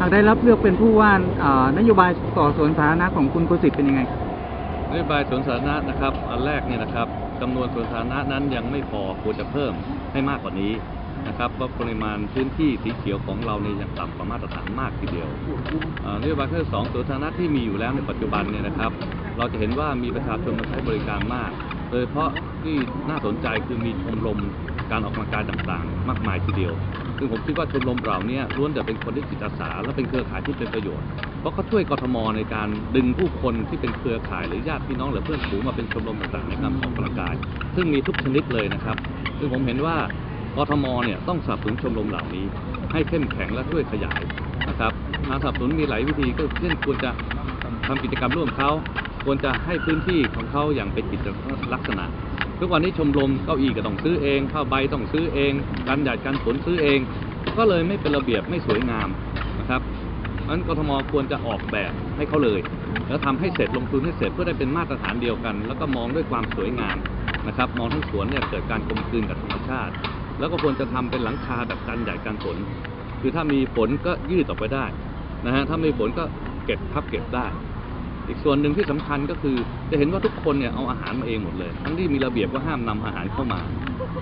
หากได้รับเลือกเป็นผู้ว่าเอ่อนโยบายต่อสวนสาธารณะของคุณกุสิทธิ์เป็นยังไงนโยบายสวนสาธารณะนะครับอันแรกเนี่ยนะครับจำนวนสวนสาธารณะนั้นยังไม่พอควรจะเพิ่มให้มากกว่านี้นะครับเพราะปริมาณพื้นที่สีเขียวของเราเนี่ยยังต่ำกว่ามาตรฐานมากทีเดียวอ่อนโยบายข้อสองสวนสาธารณะที่มีอยู่แล้วในปัจจุบันเนี่ยนะครับ เราจะเห็นว่ามีประชาชนมาใช้บริการมาก โดยเฉพาะที่น่าสนใจคือมีชมรมการออกกำลังกายต่างๆ มากมายทีเดียว ซึ่งผมคิดว่าชมรมเหล่านี้ล้วนแต่เป็นคนที่จิตอาสา และเป็นเครือข่ายที่เป็นประโยชน์ เพราะเขาช่วยกทมในการดึงผู้คนที่เป็นเครือข่ายหรือญาติพี่น้องหรือเพื่อนฝูงมาเป็นชมรมต่างๆในการออกกำลังกาย ซึ่งมีทุกชนิดเลยนะครับ ซึ่งผมเห็นว่ากทมเนี่ยต้องสนับสนุนชมรมเหล่านี้ ให้เข้มแข็งและช่วยขยายนะครับการสนับสนุนมีหลายวิธีก็เช่นควรจะทำกิจกรรมร่วมเขา ควรจะให้พื้นที่ของเขาอย่างเป็นกิจลักษณะ ทุกวันนี้ชมรมเก้าอี้ก็ต้องซื้อเองผ้าใบต้องซื้อเองการหยาดการฝนซื้อเอง ก็เลยไม่เป็นระเบียบไม่สวยงามนะครับเพราะฉะนั้นกทมควรจะออกแบบให้เขาเลย แล้วทำให้เสร็จลงทุนให้เสร็จเพื่อได้เป็นมาตรฐานเดียวกัน แล้วก็มองด้วยความสวยงามนะครับ มองทั้งสวนเนี่ยเกิดการกลมกลืนกับธรรมชาติ แล้วก็ควรจะทำเป็นหลังคาแบบกันหยาดกันฝน คือถ้ามีฝนก็ยืดออกไปได้นะฮะถ้าไม่มีฝนก็เก็บพับเก็บได้ อีกส่วนหนึ่งที่สำคัญก็คือ จะเห็นว่าทุกคนเนี่ยเอาอาหารมาเองหมดเลย ทั้งที่มีระเบียบว่าห้ามนำอาหารเข้ามา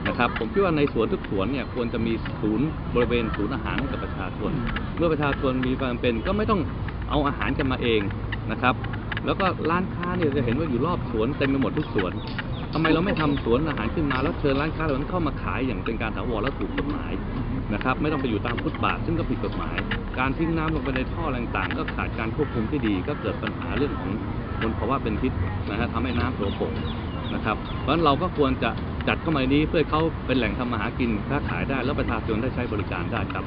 นะครับผมคิดว่าในสวนทุกสวนเนี่ยควรจะมีศูนย์บริเวณศูนย์อาหารให้กับประชาชน เมื่อประชาชนมีความเป็นก็ไม่ต้องเอาอาหารกันมาเองนะครับ แล้วก็ร้านค้าเนี่ยจะเห็นว่าอยู่รอบสวนเต็มไปหมดทุกสวน ทำไมเราไม่ทำสวนอาหารขึ้นมาแล้วเชิญร้านค้าเหล่านั้นเข้ามาขายอย่างเป็นการถาวรและถูกกฎหมายนะครับไม่ต้องไปอยู่ตามฟุตบาทซึ่งก็ผิดกฎหมาย การทิ้งน้ำลงไปในท่อต่างๆ ก็ขาดการควบคุมที่ดี ก็เกิดปัญหาเรื่องของมลภาวะเป็นพิษนะฮะทำให้น้ำโสโครกนะครับ เพราะฉะนั้นเราก็ควรจะจัดเข้ามาในนี้เพื่อเขาเป็นแหล่งทำมาหากินค้าขายได้แล้วประชาชนได้ใช้บริการได้ครับ